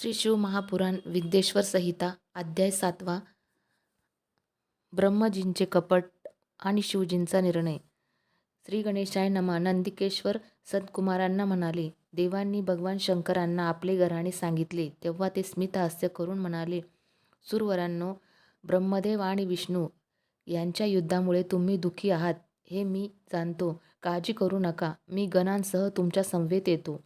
श्री शिव महापुराण विद्येश्वर संहिता अध्याय सातवा ब्रह्मजींचे कपट आणि शिवजींचा निर्णय. श्री गणेशाय नमा. नंदिकेश्वर सद्कुमारांना म्हणाले देवांनी भगवान शंकरांना आपले घराणे सांगितले तेव्हा ते स्मितहास्य करून म्हणाले सुरवरांनो ब्रह्मदेव आणि विष्णू यांच्या युद्धामुळे तुम्ही दुःखी आहात हे मी जाणतो. काळजी करू नका. मी गणांसह तुमच्या संवेत येतो.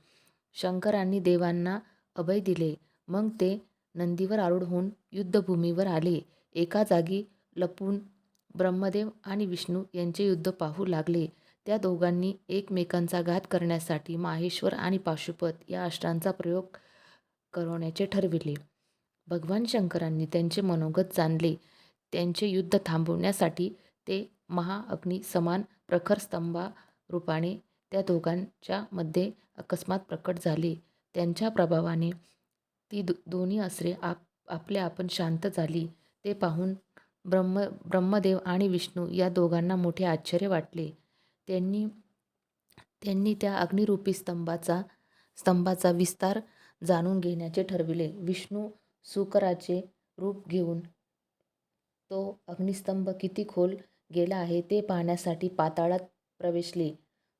शंकरांनी देवांना अभय दिले. मग ते नंदीवर आरूढ होऊन युद्धभूमीवर आले. एका जागी लपून ब्रह्मदेव आणि विष्णू यांचे युद्ध पाहू लागले. त्या दोघांनी एकमेकांचा घात करण्यासाठी माहेश्वर आणि पाशुपत या अष्टांचा प्रयोग करवण्याचे ठरविले. भगवान शंकरांनी त्यांचे मनोगत जाणले. त्यांचे युद्ध थांबवण्यासाठी ते महाअग्नी समान प्रखर स्तंभा रूपाने त्या दोघांच्या मध्ये अकस्मात प्रकट झाले. त्यांच्या प्रभावाने ती दो दोन्ही असरे आप आपल्या आपण शांत झाली. ते पाहून ब्रह्म ब्रह्मदेव आणि विष्णू या दोघांना मोठे आश्चर्य वाटले. त्यांनी त्यांनी त्या अग्निरूपी स्तंभाचा स्तंभाचा विस्तार जाणून घेण्याचे ठरविले. विष्णू सुकराचे रूप घेऊन तो अग्निस्तंभ किती खोल गेला आहे ते पाहण्यासाठी पाताळात प्रवेशले.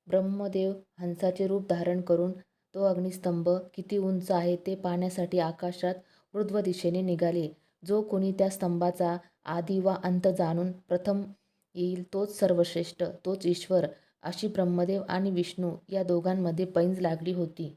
ब्रह्मदेव हंसाचे रूप धारण करून तो अग्निस्तंभ किती उंच आहे ते पाहण्यासाठी आकाशात ऊर्ध्व दिशेने निघाले. जो कोणी त्या स्तंभाचा आदी वा अंत जाणून प्रथम येईल तोच सर्वश्रेष्ठ तोच ईश्वर अशी ब्रह्मदेव आणि विष्णू या दोघांमध्ये पैंज लागली होती.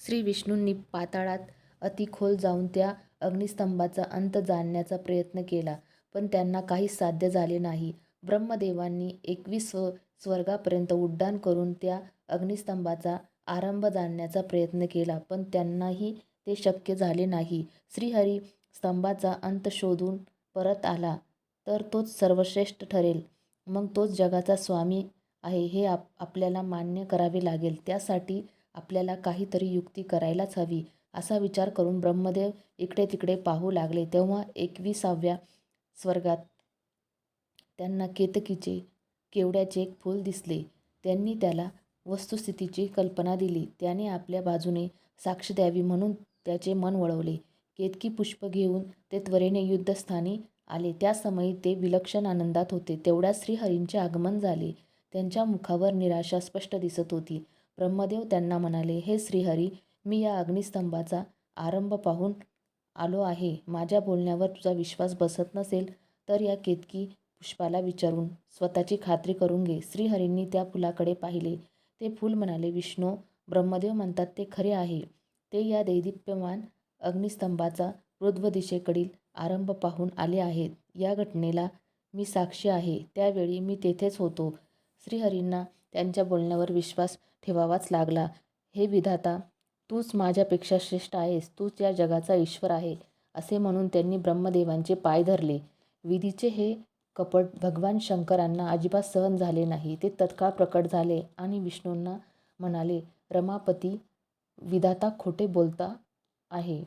श्री विष्णूंनी पाताळात अति खोल जाऊन त्या अग्निस्तंभाचा अंत जाणण्याचा प्रयत्न केला पण त्यांना काहीच साध्य झाले नाही. ब्रह्मदेवांनी एकवीस स्वर्गापर्यंत उड्डाण करून त्या अग्निस्तंभाचा आरंभ जाणण्याचा प्रयत्न केला पण त्यांनाही ते शक्य झाले नाही. श्रीहरी स्तंभाचा अंत शोधून परत आला तर तोच सर्वश्रेष्ठ ठरेल. मग तोच जगाचा स्वामी आहे हे आप आपल्याला मान्य करावे लागेल. त्यासाठी आपल्याला काहीतरी युक्ती करायलाच हवी असा विचार करून ब्रह्मदेव इकडे तिकडे पाहू लागले. तेव्हा एकविसाव्या स्वर्गात त्यांना केतकीचे केवड्याचे एक फूल दिसले. त्यांनी त्याला वस्तुस्थितीची कल्पना दिली. त्याने आपल्या बाजूने साक्ष द्यावी म्हणून त्याचे मन वळवले. केतकी पुष्प घेऊन ते त्वरेने युद्धस्थानी आले. त्या समयी ते विलक्षण आनंदात होते. तेवढ्यात श्रीहरींचे आगमन झाले. त्यांच्या मुखावर निराशा स्पष्ट दिसत होती. ब्रह्मदेव त्यांना म्हणाले हे श्रीहरी मी या अग्निस्तंभाचा आरंभ पाहून आलो आहे. माझ्या बोलण्यावर तुझा विश्वास बसत नसेल तर या केतकी पुष्पाला विचारून स्वतःची खात्री करून घे. श्रीहरींनी त्या फुलाकडे पाहिले. ते फूल म्हणाले विष्णू ब्रह्मदेव म्हणतात ते खरे आहे. ते या दैदिप्यमान अग्निस्तंभाचा ऊर्ध्व दिशेकडील आरंभ पाहून आले आहेत. या घटनेला मी साक्षी आहे. त्यावेळी मी तेथेच होतो. श्रीहरींना त्यांच्या बोलण्यावर विश्वास ठेवावाच लागला. हे विधाता तूच माझ्यापेक्षा श्रेष्ठ आहेस. तूच या जगाचा ईश्वर आहे असे म्हणून त्यांनी ब्रह्मदेवांचे पाय धरले. विधीचे हे कपट भगवान शंकरांना अजिबात सहन झाले नाही. ते तत्काळ प्रकट झाले आणि विष्णूंना म्हणाले रमापती विधाता खोटे बोलता आहे.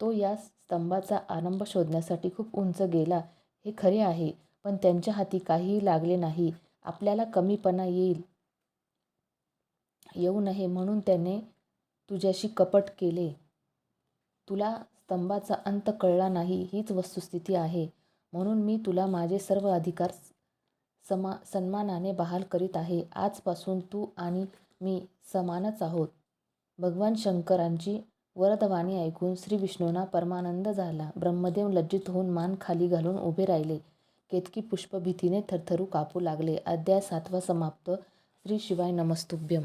तो या स्तंभाचा आरंभ शोधण्यासाठी खूप उंच गेला. हे खरे आहे पण त्यांच्या हाती काहीही लागले नाही. आपल्याला कमीपणा येईल. येऊ नये म्हणून त्याने तुझ्याशी कपट केले. तुला स्तंभाचा अंत कळला नाही. हीच वस्तुस्थिती आहे. म्हणून मी तुला माझे सर्व अधिकार समा सन्मानाने बहाल करीत आहे. आजपासून तू आणि मी समानच आहोत. भगवान शंकरांची वरदवाणी ऐकून श्री विष्णूंना परमानंद झाला. ब्रह्मदेव लज्जित होऊन मान खाली घालून उभे राहिले. केतकी पुष्पभीतीने थरथरू कापू लागले. अध्याय सातवा समाप्त. श्री शिवाय नमस्तुभ्यम.